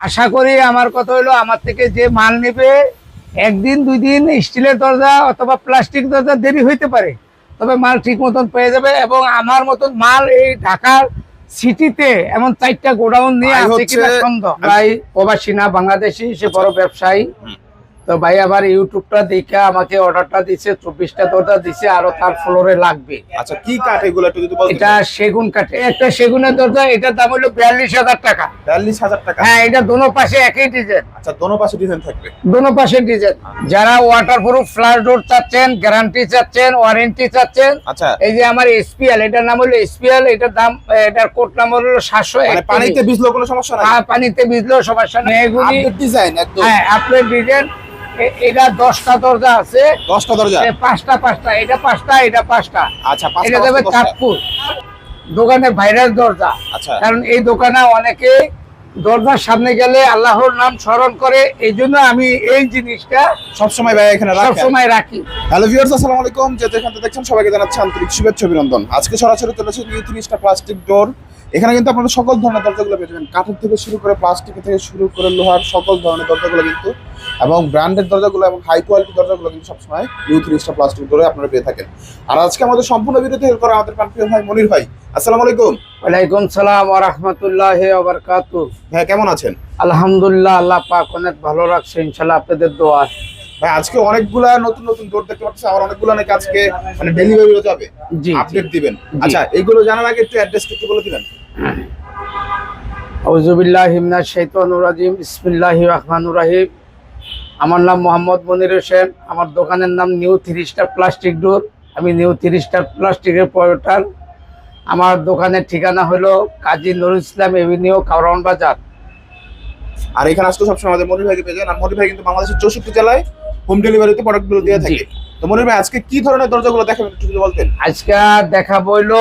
আশা করি আমার কথা হলো আমার থেকে যে মাল নেবে একদিন দুই দিন স্টিলের দরজা অথবা প্লাস্টিক দরজা দেরি হইতে পারে তবে মাল ঠিক মতন পেয়ে যাবে এবং আমার মতন মাল এই ঢাকার সিটিতে এমন চারটা গোডাউন নিয়ে আসছে আছে কিনা সন্দেহ ভাই প্রবাসী না বাংলাদেশি সে বড় ব্যবসায়ী। তো ভাই আবার ইউটিউবটা দেখে আমাকে অর্ডারটা দিছে চব্বিশটা দরজা দিছে আরও তার ফ্লোরে লাগবে। আচ্ছা কি কাঠ এগুলো এটা সেগুন কাঠে। একটা সেগুনের দরজা এটার দাম হলো বিয়াল্লিশ হাজার টাকা। বিয়াল্লিশ হাজার টাকা? হ্যাঁ এটা দোনো পাশে একই ডিজাইন। আচ্ছা দোনো পাশে ডিজাইন থাকবে? দোনো পাশে ডিজাইন। যারা ওয়াটারপ্রুফ ফ্লাশ ডোর চাচ্ছেন গ্যারান্টি চাচ্ছেন ওয়ারেন্টি চাচ্ছেন আচ্ছা। এই যে আমার এসপিএল এটার নাম হলো এসপিএল এটার দাম এটার কোড নাম হলো সাতশো মানে পানিতে ভিজলো কোনো সমস্যা নাই? পানিতে ভিজলেও সমস্যা নেই। ডিজাইন হ্যাঁ আপনার ডিজাইন এটা দশটা দরজা আছে। দশটা দরজা? পাঁচটা পাঁচটা। এটা পাঁচটা এটা পাঁচটা। আচ্ছা এটা দশটা। চাঁদপুর। দোকানে ভাইরাস দরজা। আচ্ছা। কারণ এই দোকানে অনেকে দরজার সামনে গেলে আল্লাহর নাম স্মরণ করে। এই জন্য আমি এই জিনিসটা সবসময় ভাই এখানে সবসময় রাখি। হ্যালো ভিউয়ার্স আসসালামু আলাইকুম। যে যেখান থেকে দেখছেন সবাইকে জানাচ্ছি আন্তরিক শুভেচ্ছা অভিনন্দন। আজকে সরাসরি চলেছে নিউ তিরিশটা প্লাস্টিক ডোর এখানে কিন্তু আপনারা সকল ধরনের দরজাগুলো পেয়ে যাবেন। কাঠের থেকে শুরু করে প্লাস্টিক থেকে শুরু করে লোহার সকল ধরনের দরজাগুলো কিন্তু এবং ব্র্যান্ডেড দরজাগুলো এবং হাই কোয়ালিটি দরজাগুলো কিন্তু সবসময় নিউ প্লাস্টিক ডোরে আপনারা পেয়ে থাকেন। আর আজকে আমাদের সম্পূর্ণ ভিডিওতে হেল্প করে আমাদের প্রাণপ্রিয় ভাই মনির ভাই আসসালামু আলাইকুম। ওয়ালাইকুম সালাম ওয়া রাহমাতুল্লাহি ওয়া বারাকাতুহু। ভাই কেমন আছেন? আলহামদুলিল্লাহ আল্লাহ পাক অনেক ভালো রাখছে ইনশাআল্লাহ আপনাদের দোয়া। ভাই আজকে অনেকগুলা নতুন নতুন ডোর দেখতে পাচ্ছি আর অনেকগুলো নাকি আজকে মানে ডেলিভারিও যাবে জি আপডেট দিবেন। আচ্ছা এগুলো জানার আগে একটু অ্যাড্রেস একটু বলে দিবেন। আউযুবিল্লাহি মিনাশ শাইতানির রাজিম বিসমিল্লাহির রহমানির রহিম। আমার নাম মোহাম্মদ মনির হোসেন আমার দোকানের নাম new three star plastic door আমি নিউ থ্রি স্টার প্লাস্টিকের পরোটার আমার দোকানের ঠিকানা হলো কাজী নুরুল ইসলাম এভিনিউ কাউরান বাজার। আর এখানে আসলে সবসময় আমাদের মনির ভাইকে পেয়ে যান আর মনির ভাই কিন্তু বাংলাদেশের চৌষট্টি জেলায় হোম ডেলিভারিতে প্রোডাক্টগুলো দিয়ে থাকে। তো মনির ভাই আজকে কি ধরনের দরজাগুলো দেখাবেন একটু যদি বলতেন? আজকে দেখাবো হইল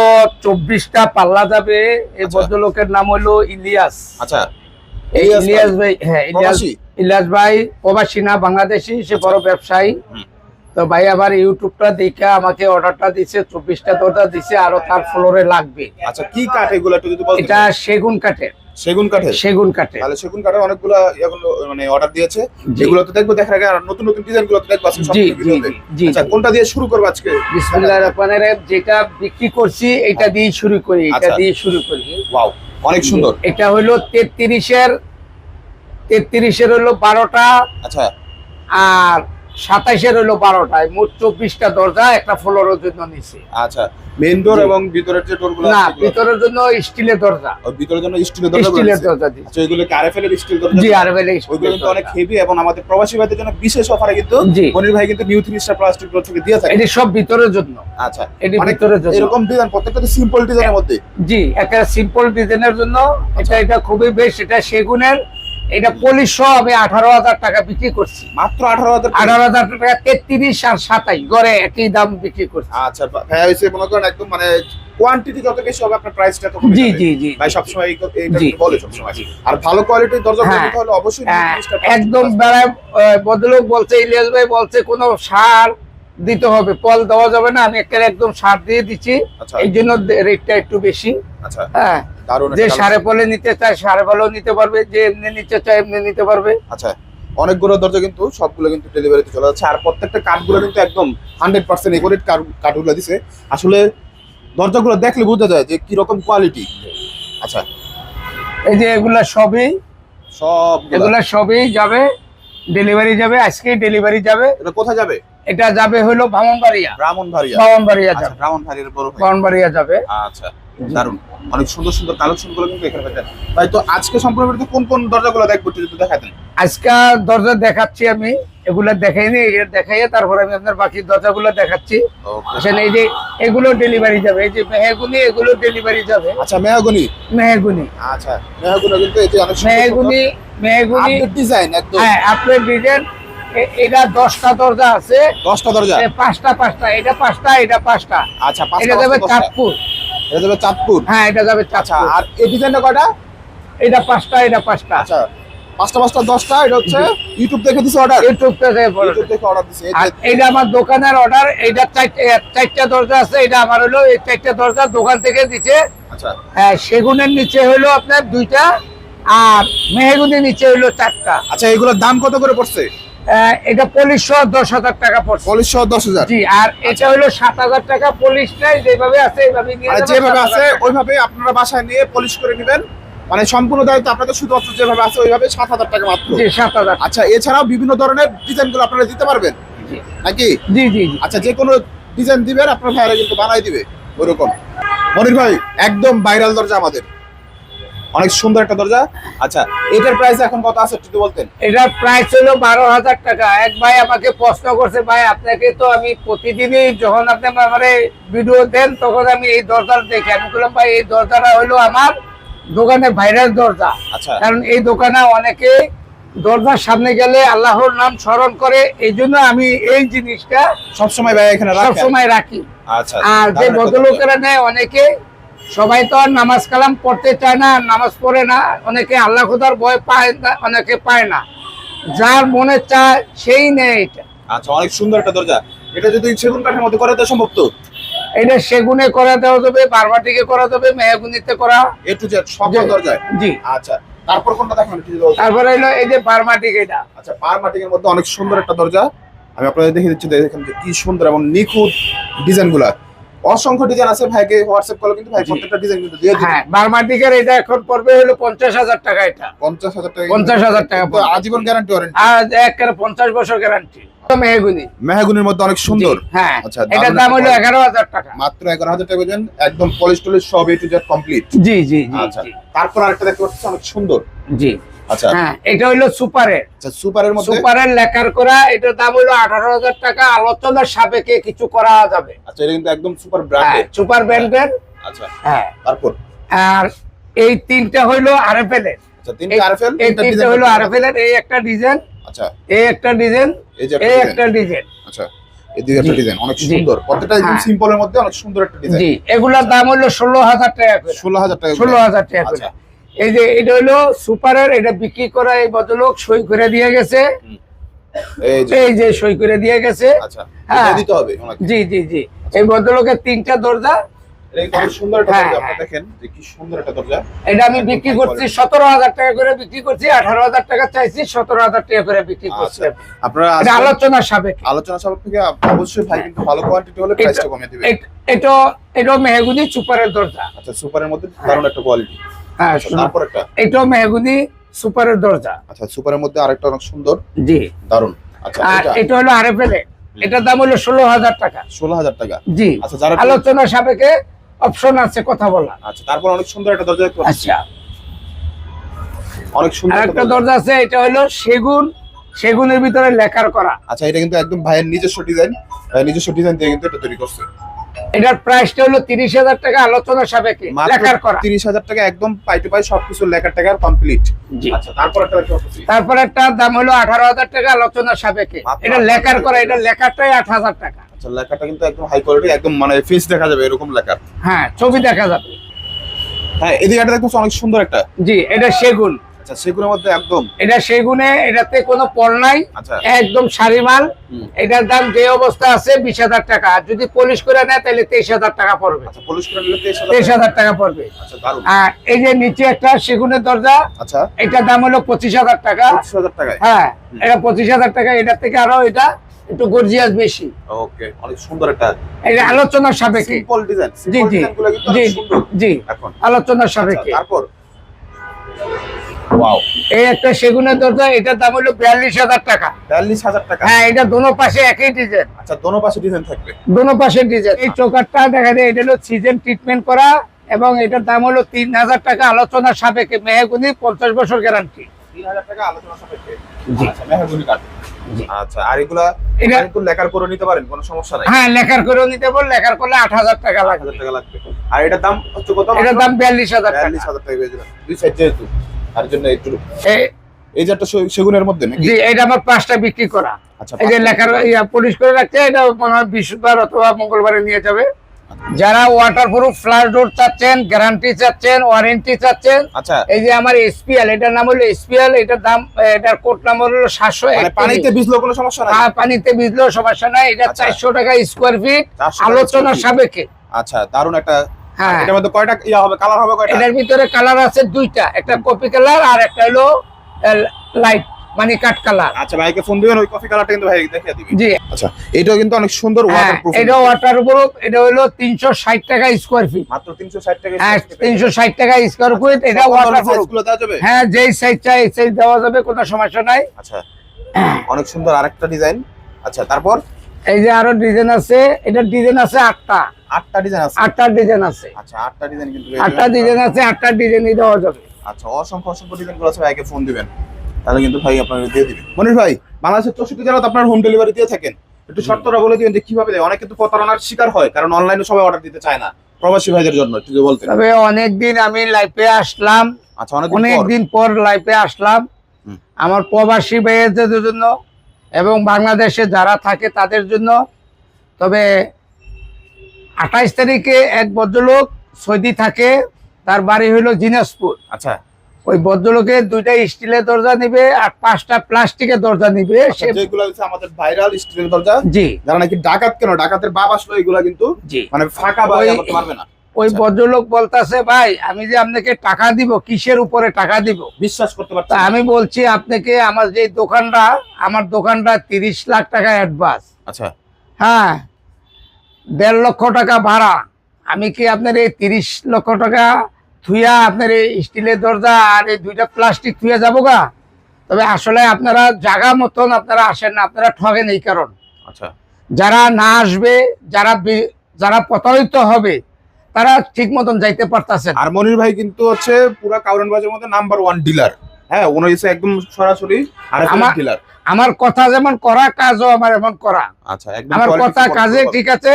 চব্বিশটা পাল্লা যাবে। এই আচ্ছা। ভদ্রলোকের নাম হলো ইলিয়াস। আচ্ছা। এই ইলিয়াস ভাই। হ্যাঁ ইলিয়াস ভাই প্রবাসী না বাংলাদেশি সে বড় ব্যবসায়ী। তো ভাই আবার ইউটিউবটা দেখে আমাকে অর্ডারটা দিছে চব্বিশটা দরজা দিছে আরও তার ফ্লোরে লাগবে। আচ্ছা কি কাঠ এগুলো এটা সেগুন কাঠের। সেগুন কাঠের? সেগুন কাঠের। তাহলে সেগুন কাঠের অনেকগুলো এগুলো মানে অর্ডার দিয়েছে। জি। এগুলো তো দেখব দেখার আগে আর নতুন নতুন ডিজাইনগুলো তো দেখব আজকে জি জি আচ্ছা কোনটা দিয়ে শুরু করব আজকে? বিসমিল্লাহির রহমানির রহিম যেটা বিক্রি করছি এটা দিয়ে শুরু করি এটা আচ্ছা। দিয়ে শুরু করি। ওয়াও অনেক সুন্দর। এটা হলো তেত্রিশের তেত্রিশের হলো বারোটা আচ্ছা। আর সাতাইশের হলো বারোটায়। মোট চব্বিশটা দরজা একটা ফ্লোরের জন্য নিছে আচ্ছা মেইন ডোর এবং ভিতরের যে ডোর না ভিতরের জন্য স্টিলের দরজা। ভিতরের জন্য স্টিলের দরজা স্টিলের দরজা আচ্ছা ওইগুলো কি আরএফএল এর স্টিল দরজা? জি আর বেলে ওইগুলো কিন্তু অনেক হেভি এবং আমাদের প্রবাসী ভাইদের জন্য বিশেষ অফারে কিন্তু জি। মনির ভাই কিন্তু নিউ থ্রি স্টার প্লাস্টিকগুলো থেকে দিয়ে থাকে। এটি সব ভিতরের জন্য। আচ্ছা এটি ভিতরের জন্য। এরকম ডিজাইন প্রত্যেকটা সিম্পল ডিজাইনের মধ্যে। জি একটা সিম্পল ডিজাইনের জন্য। এটা এটা খুবই বেশ এটা সেগুনের এটা পলিশ সহ আমি আঠারো হাজার টাকা বিক্রি করছি। মাত্র আঠারো হাজার আঠারো হাজার টাকা তেত্রিশ আর সাতাইশ গড়ে একই দাম বিক্রি করছি। আচ্ছা ভাইয়া হয়েছে মনে করেন একদম মানে কোয়ান্টিটি যত বেশি হবে আপনার প্রাইসটা তো জি জি জি ভাই সবসময় এইটা বলে সবসময়। আর ভালো কোয়ালিটির দরজা হ্যাঁ। হলে অবশ্যই হ্যাঁ, একদম। বেড়ায় বদলোক বলছে ইলিয়াস ভাই বলছে কোনো সার দিতে হবে। পল দেওয়া যাবে না আমি একটা একদম সার দিয়ে দিচ্ছি। আচ্ছা। এই জন্য রেটটা একটু বেশি। আচ্ছা। হ্যাঁ। যে সারে পলে নিতে চায় সারে পলেও নিতে পারবে যে এমনি নিতে চায় এমনি নিতে পারবে। আচ্ছা। অনেকগুলো দরজা কিন্তু সবগুলো কিন্তু ডেলিভারিতে চলে যাচ্ছে। আর প্রত্যেকটা কাঠগুলো কিন্তু একদম হান্ড্রেড পার্সেন্ট একুরেট কাঠগুলো দিছে। আসলে দরজাগুলো দেখলে বোঝা যায় যে কীরকম কোয়ালিটি আচ্ছা। এই যে এগুলা সবই সব এগুলা সবই যাবে ডেলিভারি যাবে আজকেই ডেলিভারি যাবে। এটা কোথায় যাবে? এটা যাবে হলো ভামনবাড়িয়া ব্রাহ্মণবাড়িয়া। ভামনবাড়িয়া আচ্ছা যাবে। ব্রাহ্মণবাড়িয়ার বড় ভাই। ভামনবাড়িয়া যাবে। আচ্ছা দারুণ অনেক সুন্দর সুন্দর কালেকশনগুলো কিন্তু এখানে পেতেন ভাই তো আজকে সম্পূর্ণ কোন কোন দরজাগুলো দেখব একটু যদি দেখাতেন আজকে দরজা দেখাচ্ছি আমি এগুলা দেখাইনি এগুলো দেখাইয়ে তারপর আমি আপনার বাকি দরজাগুলো দেখাচ্ছি। আসেন এই যে এগুলো ডেলিভারি যাবে এই যে মেহেগুনি এগুলো ডেলিভারি যাবে। আচ্ছা মেহাগুনি? মেহেগুনি। আচ্ছা মেহাগুনি কিন্তু এই যে অনেক মেহেগুনি মেহেগুনি। ডিজাইন একদম। হ্যাঁ আপনার ডিজাইন এটা দশটা দরজা আছে। দশটা দরজা? পাঁচটা পাঁচটা। এটা পাঁচটা এটা পাঁচটা। আচ্ছা এটা যাবে চাঁদপুর। এটা যাবে চাঁদপুর? হ্যাঁ এটা যাবে আচ্ছা আর এই ডিজাইনটা কয়টা? এটা পাঁচটা এটা পাঁচটা। আচ্ছা পাঁচটা পাঁচটা দশটা এটা হচ্ছে ইউটিউব দেখে দিছে অর্ডার ইউটিউব থেকে ইউটিউব অর্ডার দিছে এটা আমার দোকানের অর্ডার এটা চারটে চারটা দরজা আছে এটা আমার হলো এই চারটা দরজা দোকান থেকে দিছে। আচ্ছা। হ্যাঁ, সেগুনের নিচে হলো আপনার দুইটা আর মেহেগুনের নিচে হইল চারটা। আচ্ছা এগুলোর দাম কত করে পড়ছে? এটা পলিশ সহ দশ হাজার টাকা পড়ছে। পলিশ সহ দশ হাজার। জি আর এটা হলো সাত হাজার টাকা পলিশ নাই যেভাবে আছে এইভাবে মানে যেভাবে আছে ওইভাবে আপনারা বাসায় নিয়ে পলিশ করে নেবেন। মানে সম্পূর্ণ দায়িত্ব আপনাদের শুধুমাত্র যেভাবে আছে ওইভাবে সাত হাজার টাকা মাত্র। জি সাত হাজার। আচ্ছা এছাড়াও বিভিন্ন ধরনের ডিজাইনগুলো আপনারা দিতে পারবেন। নাকি? জি জি। আচ্ছা যে কোনো ডিজাইন দিবেন আপনার ভাইরা কিন্তু বানাই দিবে ওইরকম মনির ভাই একদম ভাইরাল দরজা আমাদের। অনেক সুন্দর একটা দরজা। আচ্ছা এটার প্রাইস এখন কত আছে একটু বলতেন? এটার প্রাইস হলো বারো হাজার টাকা। এক ভাই আমাকে প্রশ্ন করছে ভাই আপনাকে তো আমি প্রতিদিনই যখন আপনি আমার ভিডিও দেন তখন আমি এই দরজাটা দেখি। আমি বললাম ভাই এই দরজাটা হলো আমার দোকানে ভাইরাল দরজা। আচ্ছা। কারণ এই দোকানে অনেকে দরজার সামনে গেলে আল্লাহর নাম স্মরণ করে। এই জন্য আমি এই জিনিসটা সবসময় ভাই এখানে সবসময় রাখি। আচ্ছা আর যে ভদ্রলোকেরা নেয় অনেকে সবাই তো আর নামাজ কালাম পড়তে চায় না নামাজ পড়ে না। অনেকে আল্লাহ খোদার ভয় পায় না অনেকে পায় না। যার মনে চায় সেই নেই এটা। আচ্ছা অনেক সুন্দর একটা দরজা। এটা যদি সেগুন কাঠের মধ্যে করে তো সম্ভব তো? এটা সেগুনে করা দেওয়া যাবে বারবাটিকে করা যাবে মেহগুনিতে করা। এ টু জেড সকল দরজায়? জি। আচ্ছা তারপর কোনটা দেখেন। তারপরে হলো এই যে বারমাটিক এটা। আচ্ছা পার মাটিং এর মধ্যে অনেক সুন্দর একটা দরজা। আমি আপনাদের দেখিয়ে দিচ্ছি দেখেন কি সুন্দর এবং নিখুঁত ডিজাইনগুলা অসংখ্য ডিজাইন আছে ভাইকে হোয়াটসঅ্যাপ করলে কিন্তু ভাই প্রত্যেকটা ডিজাইন কিন্তু দিয়ে হ্যাঁ বারমাটিকের এটা এখন পড়বে হলো পঞ্চাশ হাজার টাকা এটা। পঞ্চাশ হাজার টাকা পঞ্চাশ হাজার টাকা আজীবন গ্যারান্টি ওয়ারেন্টি আর একেবারে পঞ্চাশ বছর গ্যারান্টি মেহগুনি। মেহাগুনির মধ্যে অনেক সুন্দর। হ্যাঁ। আচ্ছা, এটার দাম হলো quality। এগারো হাজার টাকা। মাত্র এগারো হাজার টাকা পেয়েছেন একদম পলিশ টলিশ সব এ টু জেড কমপ্লিট জি জি জি আচ্ছা তারপর আরেকটা দেখতে পাচ্ছি অনেক সুন্দর। জি। আচ্ছা। হ্যাঁ এটা হলো সুপারের। আচ্ছা সুপারের মধ্যে সুপারের লেখার করা এটার দাম হলো আঠারো হাজার টাকা। আলোচনার সাপেক্ষে কিছু করা যাবে। আচ্ছা এটা কিন্তু একদম সুপার হ্যাঁ ব্র্যান্ডেড সুপার ব্র্যান্ডের। আচ্ছা হ্যাঁ। তারপর? আর এই তিনটা হইল আরএফএল এর আচ্ছা তিনটা আরএফএল এই তিনটা হইল আরএফএল এর এই একটা ডিজাইন। আচ্ছা। এই একটা ডিজাইন এই একটা ডিজাইন। আচ্ছা এদিকে একটা ডিজাইন অনেক সুন্দর। প্রত্যেকটা। সিম্পলের মধ্যে অনেক সুন্দর একটা ডিজাইন জি এগুলোর দাম হলো ষোলো হাজার টাকা করে। ষোলো হাজার টাকা ষোলো হাজার টাকা করে। এই যে এটা হলো সুপারের এটা বিক্রি করা এই ভদ্রলোক সই করে দিয়ে গেছে। এই যে সই করে দিয়ে গেছে। আচ্ছা হ্যাঁ। দিতে হবে জি জি জি। এই ভদ্রলোকের তিনটা দরজা। এটা হ্যাঁ, আমি বিক্রি করছি সতেরো হাজার টাকা করে বিক্রি করছি আঠারো হাজার টাকা চাইছি সতেরো হাজার টাকা করে বিক্রি করছি আচ্ছা আপনারা এটা সাপেক্ষে। আলোচনা অবশ্যই ভাই কিন্তু ভালো কোয়ান্টিটি হলে প্রাইসটা কমিয়ে দিবে এটা এটা মেহগুনি সুপারের দরজা। আচ্ছা সুপারের মধ্যে দারুণ একটা কোয়ালিটি হ্যাঁ তারপর একটা? এটা মেহগুনি সুপারের দরজা। আচ্ছা সুপারের মধ্যে আরেকটা অনেক সুন্দর। জি। দারুণ। আচ্ছা আর এটা এটা হলো আরএফএল এটার দাম হলো ষোলো হাজার টাকা। ষোলো হাজার টাকা। জি। আচ্ছা যারা সাপেক্ষে অপশন আছে কথা বলা আচ্ছা তারপর অনেক সুন্দর একটা দরজা আচ্ছা। অনেক সুন্দর একটা দরজা। আছে এটা হলো সেগুন। সেগুনের ভিতরে লেখার করা। আচ্ছা এটা কিন্তু একদম ভাইয়ের নিজস্ব ডিজাইন। নিজস্ব ডিজাইন দিয়ে কিন্তু এটা তৈরি করছে। এটার প্রাইসটা হলো তিরিশ হাজার টাকা আলোচনার সাপেক্ষে লেখার করা। তিরিশ হাজার টাকা একদম পাই টু পাই সবকিছু লেখার টাকার কমপ্লিট আচ্ছা তারপর একটা দাম হলো আঠারো হাজার টাকা আলোচনার সাপেক্ষে। এটা লেখার করা এটা লেখারটাই আট হাজার টাকা। আচ্ছা লেখাটা কিন্তু একদম হাই কোয়ালিটি একদম মানে ফেস দেখা যাবে এরকম লেখা হ্যাঁ ছবি দেখা যাবে। হ্যাঁ এদিকে একটা অনেক সুন্দর একটা। জি এটা সেগুন। আচ্ছা সেগুলোর মধ্যে একদম? এটা সেগুনে এটাতে কোনো পল নাই। আচ্ছা। একদম সারি মাল এটার দাম যে অবস্থা আছে বিশ হাজার টাকা। আর যদি পলিশ করে নেয় তাহলে তেইশ হাজার টাকা পড়বে। আচ্ছা পলিশ করে নিলে তেইশ হাজার টাকা। পড়বে। আচ্ছা আর এই যে নিচে একটা সেগুনের দরজা আচ্ছা। এটার দাম হলো পঁচিশ হাজার টাকা। পঁচিশ হাজার টাকায়? হ্যাঁ এটা পঁচিশ হাজার টাকা। এটার থেকে আরও এটা একটু গর্জিয়াস বেশি। ওকে অনেক সুন্দর একটা এটা আলোচনার সাপেক্ষে। সিম্পল ডিজাইন জি জি। জি এখন। আলোচনার সাপেক্ষে। তারপর? ওয়াও এই একটা সেগুনের দরজা এটার দাম হলো বিয়াল্লিশ হাজার টাকা। বিয়াল্লিশ হাজার টাকা? হ্যাঁ এটা দোনো পাশে একই ডিজাইন। আচ্ছা দোনো পাশে ডিজাইন থাকবে? দোনো পাশে ডিজাইন। এই চোকারটা দেখা যায় এটা হলো সিজন ট্রিটমেন্ট করা এবং এটার দাম হলো তিন হাজার টাকা আলোচনার সাপেক্ষে মেহগুনি পঞ্চাশ বছর গ্যারান্টি তিন হাজার টাকা আলোচনা সাপেক্ষে? জি। আচ্ছা কাঠ আচ্ছা আর এগুলা লেখার করে নিতে পারেন কোনো সমস্যা নাই? হ্যাঁ লেখার করেও নিতে বল লেখার করলে আট হাজার টাকা আট লাগবে। হাজার টাকা লাগবে। আর এটার দাম হচ্ছে কত? এটার দাম বিয়াল্লিশ হাজার টাকা। বিয়াল্লিশ হাজার টাকা দুই সাইড যেহেতু। তার জন্য একটু এই- যে একটা সেগুনের মধ্যে নাকি? জি এটা আমার পাঁচটা বিক্রি করা। আচ্ছা এই যে লেখার ইয়া পলিশ করে রাখছে এটা মনে হয় বৃহস্পতিবার অথবা মঙ্গলবারে নিয়ে যাবে। যারা ওয়াটার প্রুফ ফ্লাশ ডোর চাচ্ছেন গ্যারান্টি চাচ্ছেন ওয়ারেন্টি চাচ্ছেন আচ্ছা। এই যে আমার এসপিএল এটার নাম হলো এসপিএল এটার দাম এটার কোড নাম্বার হলো সাতশো মানে পানিতে ভিজলেও কোনো সমস্যা নাই? পানিতে ভিজলেও সমস্যা নাই। এটা আচ্ছা। চারশো টাকা স্কোয়ার ফিট 400 আলোচনার সাপেক্ষে। আচ্ছা দারুণ একটা হ্যাঁ এটার মধ্যে কয়টা ইয়া হবে? কালার হবে কয়টা? এটার ভিতরে কালার আছে দুইটা। একটা কপি কালার আর একটা হলো লাইট মানে কাট কালার আচ্ছা ভাইকে ফোন দিবেন ওই কফি কালারটা কিন্তু ভাই দেখিয়ে দিবি। জি। আচ্ছা এটাও কিন্তু অনেক সুন্দর হ্যাঁ ওয়াটারপ্রুফ এটা হলো তিনশো ষাট টাকা স্কোয়ার ফিট মাত্র 360 টাকা হ্যাঁ তিনশো ষাট টাকা স্কোয়ার ফিট এটা ওয়াটার প্রুফগুলো দেওয়া যাবে? হ্যাঁ যেই সাইজ চাই দেওয়া যাবে কোনো সমস্যা নাই। আচ্ছা অনেক সুন্দর আরেকটা ডিজাইন আচ্ছা তারপর? এই যে আরও ডিজাইন আছে এটা ডিজাইন আছে আটটা। আটটা ডিজাইন আছে? আটটা ডিজাইন আছে। আচ্ছা আটটা ডিজাইন কিন্তু আটটা ডিজাইন আছে আটটা ডিজাইনই দেওয়া যাবে। আচ্ছা অসংখ্য অসংখ্য ডিজাইনগুলো আছে ভাইকে ফোন দিবেন। তাহলে কিন্তু ভাই আপনার দিয়ে দিবেন মনির ভাই বাংলাদেশের চৌষট্টি জেলাতে আপনার হোম ডেলিভারি দিয়ে থাকেন। একটু শর্তটা বলে দিবেন যে কীভাবে দেয়? অনেক কিন্তু প্রতারণার শিকার হয় কারণ অনলাইনে সবাই অর্ডার দিতে চায় না প্রবাসী ভাইদের জন্য একটু যদি বলতেন। তবে অনেকদিন আমি লাইফে আসলাম আচ্ছা অনেক অনেকদিন পর লাইফে আসলাম। আমার প্রবাসী ভাইয়েদের জন্য এবং বাংলাদেশে যারা থাকে তাদের জন্য। তবে আঠাইশ তারিখে এক ভদ্রলোক সৌদি থাকে তার বাড়ি হইল দিনাজপুর। আচ্ছা। ওই ভদ্রলোকের দুইটা স্টিলের দরজা নিবে আর পাঁচটা প্লাস্টিকের দরজা নিবে। আচ্ছা, যেগুলো হচ্ছে আমাদের ভাইরাল স্টিলের দরজা জি। যারা নাকি ডাকাত কেন? ডাকাতের বাপ আসলো এগুলা কিন্তু জি। মানে ফাঁকা পারবে না। ওই আচ্ছা। ভদ্রলোক বলতাছে ভাই আমি যে আপনাকে টাকা দিব কিসের উপরে টাকা দিব? বিশ্বাস করতে পারছে। আমি বলছি আপনাকে আমার যে দোকানটা আমার দোকানটা তিরিশ লাখ টাকা অ্যাডভান্স আচ্ছা। হ্যাঁ দেড় লক্ষ টাকা ভাড়া। আমি কি আপনার এই তিরিশ লক্ষ টাকা থুইয়া আপনার এই স্টিলের দরজা আর এই দুইটা প্লাস্টিক থুইয়া যাব গা? তবে আসলে আপনারা জায়গা মতন আপনারা আসেন না আপনারা ঠগেন এই কারণ। আচ্ছা। যারা না আসবে যারা যারা প্রতারিত হবে তারা ঠিক মতন যাইতে পারতেছেন। আর মনির ভাই কিন্তু হচ্ছে পুরা কাউরান বাজারের মধ্যে নাম্বার ওয়ান ডিলার হ্যাঁ হচ্ছে একদম সরাসরি আর আমার- ডিলার আমার কথা যেমন করা কাজও আমার এমন করা। আচ্ছা একদম আমার কথা কাজে ঠিক আছে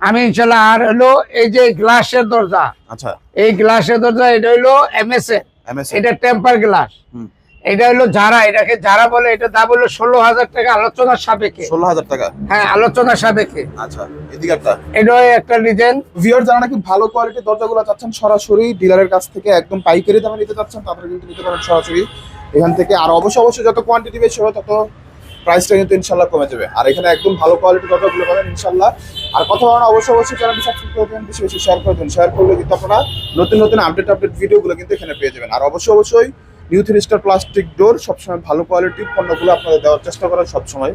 আমি ইনশাল্লাহ আর হলো এই যে গ্লাসের দরজা। আচ্ছা। এই গ্লাসের দরজা এটা হলো এমএস এর এমএস এটা টেম্পার গ্লাস হুম। এটা হলো যারা এটাকে যারা বলে এটা দাম হলো ষোলো হাজার টাকা আলোচনার সাপেক্ষে। ষোলো হাজার টাকা? হ্যাঁ আলোচনার সাপেক্ষে। আচ্ছা এদিকে একটা এটা একটা ডিজাইন। ভিওর যারা নাকি ভালো কোয়ালিটির দরজাগুলো চাচ্ছেন সরাসরি ডিলারের কাছ থেকে একদম পাইকারি দামে নিতে চাচ্ছেন তাদের কিন্তু নিতে পারেন সরাসরি। এখান থেকে আর অবশ্যই অবশ্যই যত কোয়ান্টিটি বেশি হবে তত প্রাইসটা কিন্তু ইনশাল্লাহ কমে যাবে। আর এখানে একদম ভালো কোয়ালিটির দরজাগুলো পাবেন ইনশাল্লাহ। আর কথা বলার অবশ্যই অবশ্যই চ্যানেলটি সাবস্ক্রাইব করে দেবেন বেশি বেশি শেয়ার করে দেবেন। শেয়ার করলে কিন্তু আপনারা নতুন নতুন আপডেট আপডেট ভিডিওগুলো কিন্তু এখানে পেয়ে যাবেন। আর অবশ্যই অবশ্যই new three star plastic door সবসময় ভালো কোয়ালিটির পণ্যগুলো আপনাদের দেওয়ার চেষ্টা করেন সবসময়।